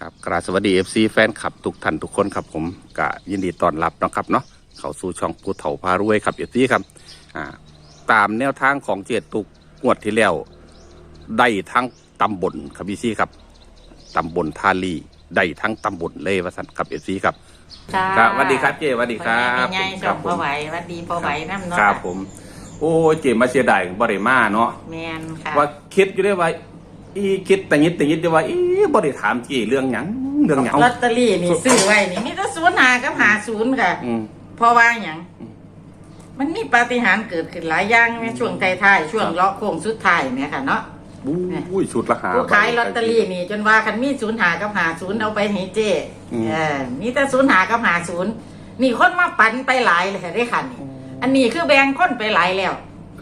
ครับกราบสวัสดีเอฟซีแฟนคลับทุกท่านทุกคนครับผมก็ยินดีต้อนรับเนาะครับเนาะเข้าสู่ช่องผู้เฒ่าพารวยครับเอฟซีครับอ่าตามแนวทางของเจตุกงวดที่แล้วได้ทั้งตำบลครับพี่ซีครับตำบลทาลีได้ทั้งตำบลเลยว่าสันครับเอฟซีครับจ้าครับสวัสดีครับเจสวัสดีครับเป็นไงคส่รังบพอไหวหวัดดีพอไหวน้ำเนาะครับผม โอ้เจมาเสียดายบริมาเนาะแมนค่ะว่าคิดอยู่ได้ว่า อีคิดแต่ยิดแต่ยิดอยู่ว่าอีบริถามเจเรื่องหยังเรื่องหยังลอตเตอรี่นี่ซื้อไว้นี่มีแต่ศูนย์หากับหาศูนย์ค่ะอืม เพราะว่าอย่างมันมีปาฏิหาริย์เกิดขึ้นหลายอย่างในช่วงท้ายๆช่วงเลาะโค้งสุดท้ายเนี่ยค่ะเนาะ อุ้ยชุดละหา ผู้ขายลอตเตอรี่นี่ จนว่าคันมีศูนย์หากับหาศูนย์เอาไปให้เจ้อืม เออมีแต่ศูนย์หากับหาศูนย์นี่คนมาปันไปหลายเลยค่ะได้คันนี่อันนี้คือแบ่งคนไปหลายแล้ว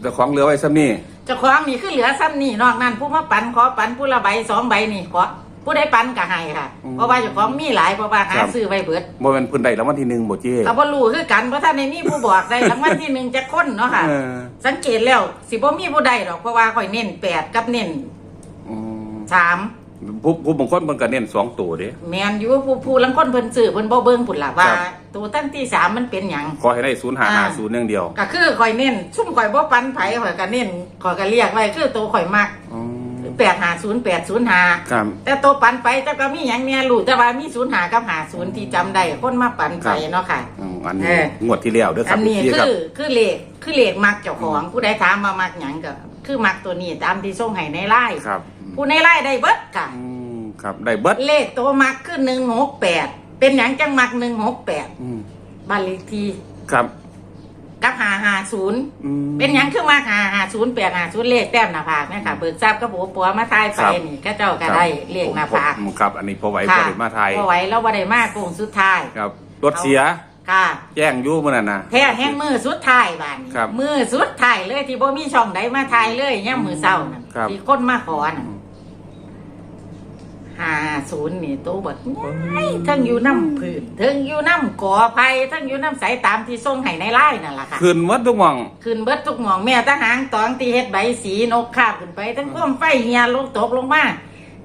เจะของเหลือไว้ซ้ำนี่ เจ้าของนี่คือเหลือซ้ำนี่นอกนั้นผู้มาปันขอปันผู้ละใบสองใบนี่ขอผู้ได้ปันก็ให้ค่ะเพราะว่าเจ้าของมีหลายเพราะว่าหาซื้อไว้เบิดบ่แม่นเพิ่นได้รางวัลที่หนึ่งบ่เจ้ก็บ่รู้คือกันเพราะท่านในมีผู้บอกได้รางวัลที่หนึ่งจะค้นเนาะค่ะ เออสังเกตแล้วสิบ่มีผู้ใดหรอกเพราะว่าข่อยเน้นแปดกับเน้นอืม สาม ผู้ผู้บางคนเพิ่นก็เน้นสองตัวเด้แม่นอยู่ผู้ผู้ลังคนเพิ่นซื้อเพิ่นบ่เบิ่งพุ่นล่ะว่าครับตัวตั้งที่สามมันเป็นหยังขอให้ได้0 5อ่า5 0อย่างเดียว ก็คือข่อยเน้นซุ่มข่อยบ่ปันไผข่อยก็เน้นข่อยก็เรียกไว้คือตัวข่อยมักอืม850 805ครับแต่ตัวปันไปแต่ก็มีอย่างเนี้ยรู้แต่ว่ามีศูนย์หากับหาศูนย์ที่จำได้คนมาปันไปเนาะค่ะอืมอันนี้เอองวดที่แล้วเด้อครัอับนนี้พี่คืครับอคือเลขคือเลขมักเจ้าของผู้ใดถามมามักหยังก็คือมักตัวนี้ตามที่ส่งให้ในไลน์ครับ ผู้ในไลน์ได้เบิดค่ะอืมครับได้เบิดเลขตัวมักคือหนึ่งหกแปดเป็นหยังจังมักหนึ่งหกแปดอืมบ้านเลขที่ครับกับหาหาศูนย์อืม เป็นหยังคือมักหาหาศูนย์แปดหาศูนย์เลขแต้มหน้าผากเนี่ยค่ะเบิกทราบกับผัวปัวมาทายไปครับ นี่ก็เจ้าก็ได้เลขหน้าผากอืมครับ อันนี้พอไหวพอค่ะได้มาไทยพอไหวแล้วบ่ได้มากโกงสุดท้ายครับรถเสียค่ะ แจ้งอยู่มื้อนั้นน่ะแท้แห้งมือสุดท้ายบ้านนี้ครับมือสุดท้ายเลยที่บ่มีช่องใดมาทายเลยย่ามมือเศร้านั่นครับ ที่คนมาขอน่ะอืมห้าศูนย์นี่ตัวบดง่ายทั้งอยู่น้ำพื้นทั้งอยู่น้ำก่อไผ่ทั้งอยู่น้ำใสตามที่ส่งให้ในไล่นั่นแหละค่ะขึ้นหมดทุกหม่องขึ้นเบิดทุกหมองแม่ทหารตองตีเฮ็ดใบสีนกคาบขึ้นไป ทั้งก้มไฟเฮียลงตกลงมา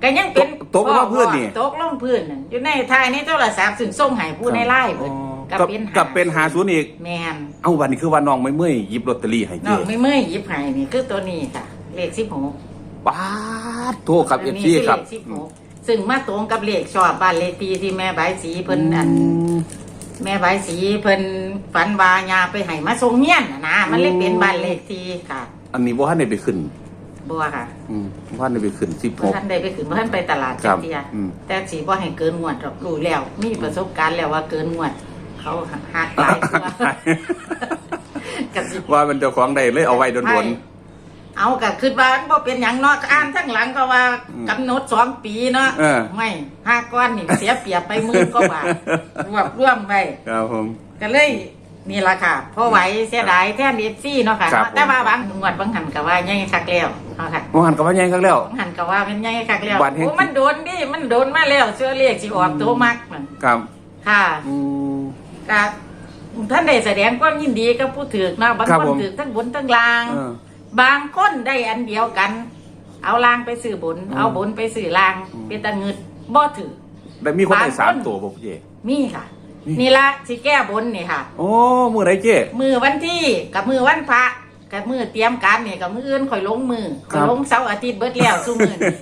ก็ยังเป็นตกลงมาพื้นนี่ตกลงพื้นนั่นอยู่ในทายในโทรศัพท์ซึ่งส่งให้ผู้ในไล่เบิดกับก็เป็นกับเป็นหาศูนย์อีกแมนเอ้าวันนี้คือว่าน้องไม่เมื่อยหยิบลอตเตอรี่ให้นเจ๊อกไม่เมื่อยหยิบให้นี่คือตัวนี้ค่ะเลขสิบหกป้าดโทษครับเอฟซีอครับเลขสิบหก ซึ่งมาตรงกับเลขชอบบ้านเลขที่ที่แม่ใบายสีเพิ่นอัน แม่ใบายสีเพิ่นฝันวายาไปให้มาส่งเฮียนน่ะนะมันเลยเป็นบ้านเลขที่ค่ะอันนี้ว่าท่านได้ไปขึ้นบัวค่ะอืมว่าท่านได้ไปขึ้นสิบหบ่กท่านได้ไปขึ้นบ่ท่านไปตลาดครัจับกเทียอืม แต่สีบ่ให้เกินงวดหรอกรู้แล้ว มีประสบการณ์แล้วว่าเกินงวด เขาหักหลายตัวก็สิ ว่ามันเจ้าของได้เลยเอาไว้โดนให้ เอาก็คิดว่ามันบ่เป็นหยังเนาะอ่านทั้งหลังก็ว่าอืมกำหนดสองปีเนาะเออ ไม่ห้าก้อนนี่เสียเปรียบไปหมื่นกว่าบาทรวบรวมไปๆครับผม ก็เลยนี่ละค่ะพอไหวเสียดายแท่นเอฟซีเนาะค่ะ ครับแต่ว่าบางงวดบางหันก็ว่าใหญ่คักแล้วเนาะค่ะมองหันกับว่าไงครับแล้ว บางหันก็ว่าเป็นใหญ่คักแล้ววันแห่งโอ้มันโดนดิมันโดนมาแล้วเชื่อเรียกสิออกตัวมักมันครับค่ะอืม ก็ท่านได้แสดงความยินดีกับผู้ถือเนาะบางครับคนผม ถือทั้งบนทั้งล่าง เออ บางคนได้อันเดียวกัน เอาล่างไปสื่อบนอืมเอาบนไปสื่อล่างอืมเป็นตะเงิดบ่ถือได้มีคนได้บางคนสามตัวบ่เจ๊มีค่ะนี่นี่ละสิแก้บนนี่ค่ะ โอ้มือไรเจ๊มือวันที่กับมือวันพระกับมือเตรียมการเนี่ยกับมืออื่นข่อยลงมือครัข่อยบลงเสาร์อาทิตย์เบิดแล้วซุมือนี่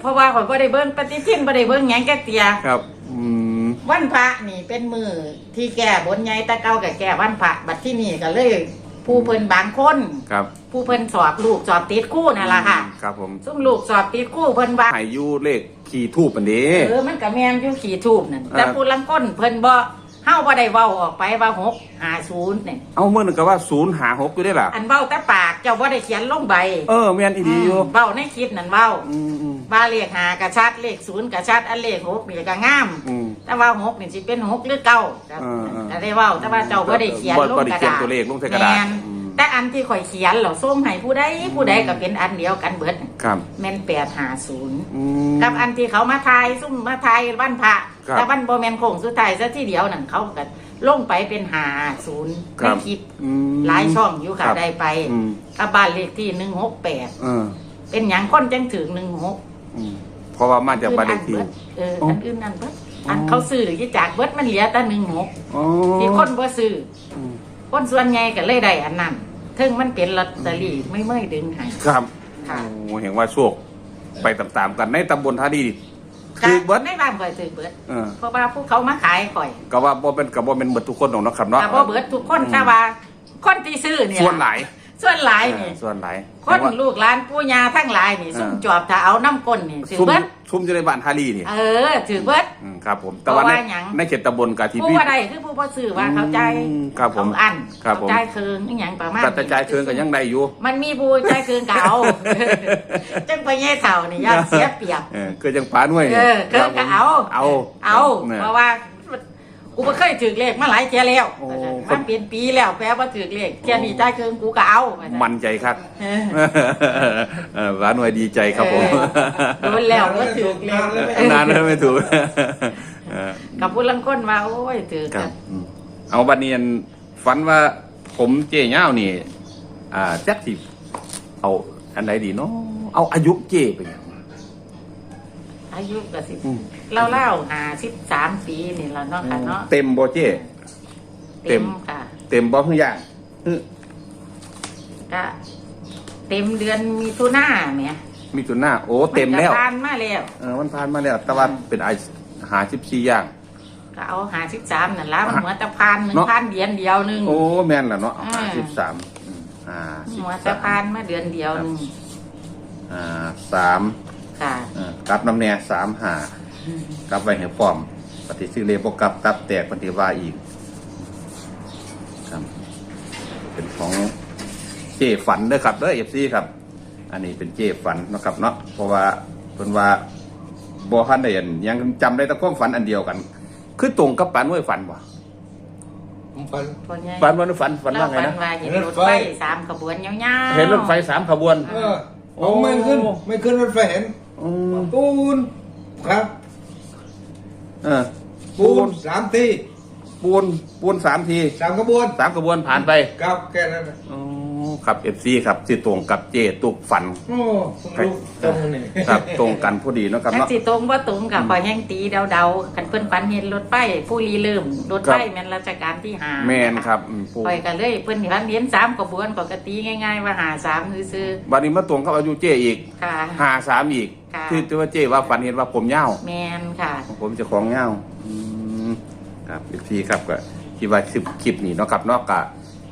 เพราะว่าข่อยบ่ได้เบิ่งปฏิทินบ่ได้เบิ่งหยังแก่เตียครับอืมวันพระนี่เป็นมือที่แก่บนใหญ่ตะเก้ากับแก่วันพระบัดที่นี่ก็เลย ผู้เพิ่นบางคนครับผู้เพิ่นสอบลูกสอบติดคู่นั่นล่ะค่ะครับผมซุ่มลูกสอบติดคู่เพิ่นว่าใหายยูเลขขี่ทูบอันนี้เออมันก็แม่นอยู่ขี่ทูบนั่นแต่อ่าผู้ลังก้นเพิ่นบ่เฮาบ่ได้เว้าออกไปว่า6 50เนี่ยเอาเมื่อนึงก็ว่าศูนย์หาหกอยู่ได้ล่ะอันเว้าแต่ปากเจ้าบ่ได้เขียนลงใบ เออแม่นอีดีอยู่เบ้าในคลิปนั่นเบ้าอืมอืมว่าเลขหากระชัดเลขศูนย์กระชัดอันเลขหกนี่ก็งามอืม แต่ว่าหกนี่สิเป็นหกหรือเก้าก็เออเออก็ได้เว้าแต่ว่าเจ้าบ่ได้เขียนบ่ลงบ่ได้กระเขียนดาษตัวเลขลงใส่กระดาษแม่นอืมแต่อันที่ข่อยเขียนเหราส่งให้ผู้ใดผู้ใดก็เป็นอันเดียวกันเบิดครับ แม่นแปดหาศูนย์ อืม กับอันที่เขามาทายซุ่มมาทายวันพระครับแต่วันโบแมนโค้งสุดท้ายซะที่เดียวนั่นเขาก็ลงไปเป็นหาศูนย์ครัในบคลิปอืมหลายช่องอยู่ค่ะรับได้ไปอืมกับบ้านเลขที่หนึ่งหกแปดเออเป็นหยังคนจังถึงหนึ่งหกอืมเพราะว่ามาจากบ้านเลขที่ เอออ๋ออัอันอื่นนั่นเบิด อันเขาซื้อที่จากเบิดมันเหลือแต่หนึ่งหกอ๋อที่คนบ่ซื้ออืมคนส่วนใหญ่ก็เลยได้อันนั้นถึงมันเป็นลอตเตอรี่ไม่เมื่อยดึงให้ครับค่ะ โอ้เห็นว่าโชคไปตามๆกันในตำบลท่าดีคือเบิดในบ้านข่อยถือเบิด เออเพราะว่าผู้เขามาขายข่อยก็ว่าบ่เป็นก็บ่เป็นเบิดทุกคนหรอกเนาะครับเนาะ แต่บ่เบิดทุกคนแต่ว่า คนที่ซื้อเนี่ยส่วนหลาย ส่วนหลายนี่เออส่วนหลายคนแต่ว่าลูกหลานปู่ย่าทั้งหลายนี่เออซุ่มจอบถ้าเอาน้ำก้นนี่ถือซุ่มเบิดซุ่มอยู่ในบ้านท่าดีนี่เออถือเบิดอืมครับผมแต่ว่าในเพราะว่าหยัง ในเขตตำบลกาทีผู้พี่ ว่าใดคือผู้บ่ซื้อว่าเขาใจายอืมครับผมเขาอันครับผม เขาใจายเคืองอหย่างประมาณแต่แต่ใจายเคืองก็ยังได้อยู่ มันมีผู้ใจายเคืองเก่า จังไปแย่เท่านี่ย่านเสียเปรียบ เออคือจังป้าหน่วยเออเคืองก็เอา เอาเอาเนี่ยเพราะว่า กูบ่เคยถือเลขมาหลายเที่ยแล้วโอ้ มันเปลี่ยนปีแล้วแปลว่าถือเลขเที่ยนี้ใจายเคืองกูก็เอามันใจครับเออเออป้าหน่วยดีใจครับผมโดนแล้วก็ถือเลขนานแล้วไม่ถูกเออกับผู้ลังคนว่าโอ้ยถือครักับนอืมเอาบัดเนียนฝันว่าผมเจ๊เง่านี่ อ่าจักสิเอาอันไหนดีเนาะเอาอายุเจ๊ไปหยัง อายุก็สิอืม เล่าเล่าหาสิบสามปีนี่แล้วเนาะค่ะเนาะเต็มบ่เจ๊เต็เต็มมค่ะเต็มบ่คืออย่างคือก็เต็มเดือนมีทุนาเนี่ยมีจุดหน้าโอ้เต็มแล้วนก็ผ่านมาแล้ว เออมันผ่านมาแล้วแต่ว่าเป็นไอหาสิบสี่อย่าง ก็เอาหาสิบสามนั่นละมันอะหัวตะพานหนึ่งเนาะ พันเดือนเดียวหนึ่งโอ้แม่นแล้วเนาะอืมหาสิบสามอ่าสิบหัวสาตะมพานมาเดือนเดียวหนึ่งอ่าสาม ค่ะ เอ่อกลับน้ำแน่สามหากลับไปเหวพร้อม ปฏิซื้อเลบกลับตับแตกปฏิวาอีกครับ เป็นของเจฝันเด้อครับเด้อเอฟซีครับ อันนี้เป็นเจฝันเนาะครับเนาะเพราะว่าเป็นว่าบอฮันได้อันยังจำได้แตะความฝันอันเดียวกัน คือตรงกับปันไว้ฝันวะผมฝันคนใหญ่ฝันวันฝันฝันเราว่าไงฝันนะว่าเห็นเห็นรรถถไฟไฟ สามขบวนยาวๆเห็นรถไฟสามขบวน เออผมไม่ขึ้น ไม่ขึ้นรถไฟเห็นอืม ปูนครับเออปูนสามทีปูนปูนสามทีสามขบวนสามขบวนผ่านไปครับแค่นั้นนะอ๋อ ครับเอฟซีครับที่ตรงกับเจตุกฝัน โอ้ผมรู้ตรงนี้ครับตรงกันพอดีเนาะครับจักเนาะ สิตรงว่าตรงกับคอยแห้งตีเดาๆคันเพิ่นฝันเห็นรถไฟผู้รีลืมรถไฟครับ แม่นราชการที่หาแมนครับอืมปูคอยกันเลยเพิ่นฝันเห็นสามขบวนปกติง่ายๆว่าหาสามซื่อบัดนี้มาตรงกับอายุเจอีกๆค่ะ หาสามอีก ค่ะ ที่ที่ว่าเจว่าฝันเห็นว่าผมเง่าวแมนค่ะ ผมเจะของเง่าวอืมครับเอฟซีครับก็คิดว่าคลิปคลิปนี้เนาะครับเนาะก็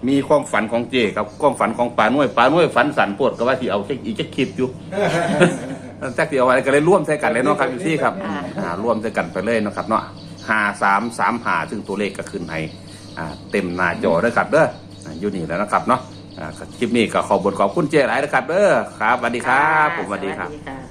มีความฝันของเจกับความฝันของปานุ่ยปานุ่ยฝันสันปวดก็ว่าที่เอาอีกจะคลิปอยู่ แจ็คเดียวอะไรก็เลยร่วมใส่กันเลยเนาะครับอยู่ที่ครับอ่าอ่าร่วมใส่กันไปเลยเนาะครับเนาะหาสามสามหาซึ่งตัวเลขก็ขึ้นให้อ่าเต็มหน้าจอด้วยครับเด้ออ่าอยู่นี่แล้วนะครับเนาะอ่าคลิปนี้ก็ขอบบทขอบคุณเจ๊หลายนะครับเด้อครับสวัสดีครับ ผมสวัสดีครับสวัสดีค่ะ